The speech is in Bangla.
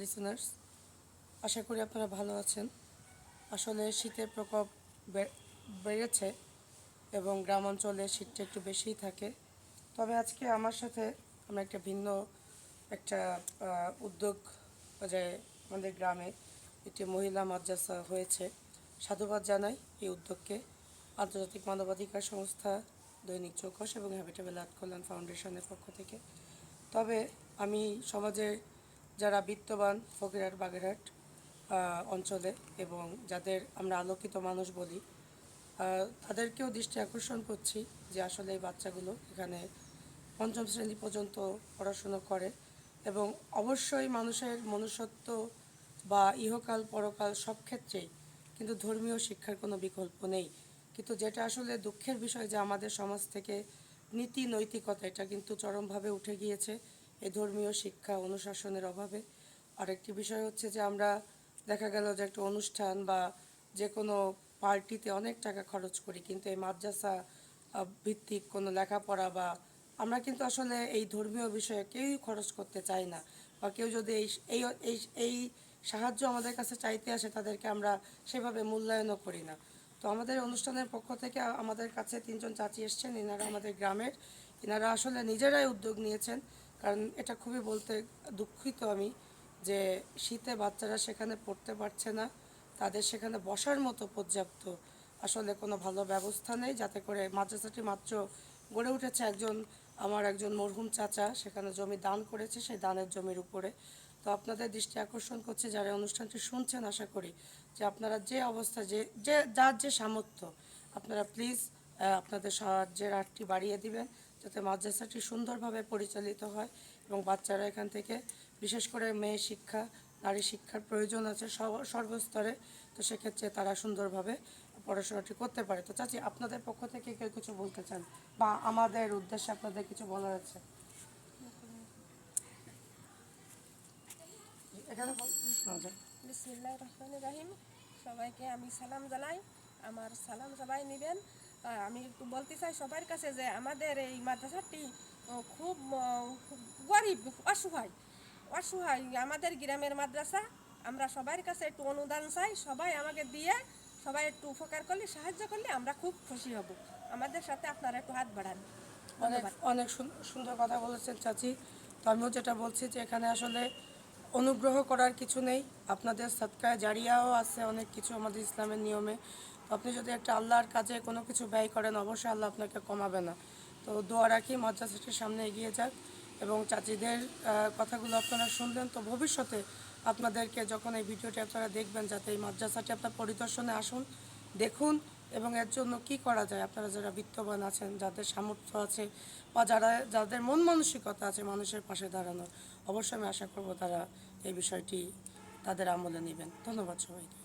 লিসেনার্স আশা করি আপনারা ভালো আছেন। আসলে শীতের প্রকোপ বেড়েছে এবং গ্রাম অঞ্চলে শীতটা একটু বেশিই থাকে। তবে আজকে আমার সাথে আমরা একটা ভিন্ন একটা উদ্যোগ যে আমাদের গ্রামে একটি মহিলা মাদ্রাসা হয়েছে। সাধুবাদ জানাই এই উদ্যোগকে। আন্তর্জাতিক মানবাধিকার সংস্থা, দৈনিক চৌকস এবং হ্যাবিটেবল আর্ট কল্যাণ ফাউন্ডেশনের পক্ষ থেকে। তবে আমি সমাজের যারা বিত্তবান ফকিরহাট বাগেরহাট অঞ্চলে এবং যাদের আমরা আলোকিত মানুষ বলি তাদেরকেও দৃষ্টি আকর্ষণ করছি যে আসলে এই বাচ্চাগুলো এখানে পঞ্চম শ্রেণি পর্যন্ত পড়াশুনো করে এবং অবশ্যই মানুষের মনুষ্যত্ব বা ইহকাল, পরকাল সব ক্ষেত্রেই কিন্তু ধর্মীয় শিক্ষার কোনো বিকল্প নেই। কিন্তু যেটা আসলে দুঃখের বিষয় যে আমাদের সমাজ থেকে নীতি নৈতিকতা এটা কিন্তু চরমভাবে উঠে গিয়েছে। এই ধর্মীয় শিক্ষা অনুশাসনের অভাবে। আরেকটি বিষয় হচ্ছে যে আমরা দেখা গেল যে একটা অনুষ্ঠান বা যে কোনো পার্টিতে অনেক টাকা খরচ করি, কিন্তু এই মাদ্রাসা ভিত্তিক কোনো লেখাপড়া বা আমরা কিন্তু আসলে এই ধর্মীয় বিষয়ে কেউই খরচ করতে চাই না বা কেউ যদি এই এই এই সাহায্য আমাদের কাছে চাইতে আসে তাদেরকে আমরা সেভাবে মূল্যায়নও করি না। তো আমাদের অনুষ্ঠানের পক্ষ থেকে আমাদের কাছে তিনজন চাচি এসছেন এনারা আমাদের গ্রামের। এনারা আসলে নিজেরাই উদ্যোগ নিয়েছেন। কারণ এটা খুবই বলতে দুঃখিত আমি যে শীতে বাচ্চারা সেখানে পড়তে পারছে না, তাদের সেখানে বসার মতো পর্যাপ্ত আসলে কোনো ভালো ব্যবস্থা নেই, যাতে করে মাদ্রাসাটি মাত্র গড়ে উঠেছে একজন, আমার একজন মরহুম চাচা, সেখানে জমি দান করেছে, সেই দানের জমির উপরে। তো আপনাদের দৃষ্টি আকর্ষণ করছে যারা অনুষ্ঠানটি শুনছেন, আশা করি যে আপনারা যে অবস্থা, যে যে, যার যে সামর্থ্য, আপনারা প্লিজ আপনাদের সাহায্যের হাতটি বাড়িয়ে দিবেন। যাতে মাদ্রাসাটি সুন্দরভাবে পরিচালিত হয় এবং বাচ্চারা এখান থেকে, বিশেষ করে মেয়ে শিক্ষা, নারী শিক্ষার প্রয়োজন আছে সর্বস্তরে, তো সেক্ষেত্রে তারা সুন্দরভাবে পড়াশোনাটি করতে পারে। তো চাচি, আপনাদের পক্ষ থেকে কেউ কিছু বলতে চান? বা আমাদের উদ্দেশ্যে আপনাদের কিছু বলার আছে? সবাইকে আমি সালাম জানাই। আমার সালাম সবাই নেবেন। আমি একটু বলতে চাই সবার কাছে যে আমাদের এই মাদ্রাসাটি খুব গরিব অসহায়। অসহায় আমাদের গ্রামের মাদ্রাসা। আমরা সবার কাছে একটু অনুদান চাই সবাই আমাকে দিয়ে সবাই একটু উপকার করলে সাহায্য করলে আমরা খুব খুশি হব। আমাদের সাথে আপনারা একটু হাত বাড়ান। অনেক অনেক সুন- সুন্দর কথা বলেছেন চাচি। তো আমিও যেটা বলছি যে এখানে আসলে অনুগ্রহ করার কিছু নেই। আপনাদের সৎকায় জারিয়াও আছে অনেক কিছু আমাদের ইসলামের নিয়মে। আপনি যদি একটা আল্লাহর কাজে কোনো কিছু ব্যয় করেন, অবশ্যই আল্লাহ আপনাকে কমাবে না। তো দোয়া রাখি, মাদ্রাসাটির সামনে এগিয়ে যাক এবং চাচিদের কথাগুলো আপনারা শুনলেন। তো ভবিষ্যতে আপনাদেরকে যখন এই ভিডিওটি আপনারা দেখবেন, যাতে এই মাদ্রাসাটি আপনার পরিদর্শনে আসুন, দেখুন এবং এর জন্য কি করা যায়, আপনারা যারা বিত্তবান আছেন, যাদের সামর্থ্য আছে বা যারা, যাদের মন মানসিকতা আছে মানুষের পাশে দাঁড়ানোর, অবশ্যই আমি আশা করব তারা এই বিষয়টি তাদের আমলে নেবেন। ধন্যবাদ সবাইকে।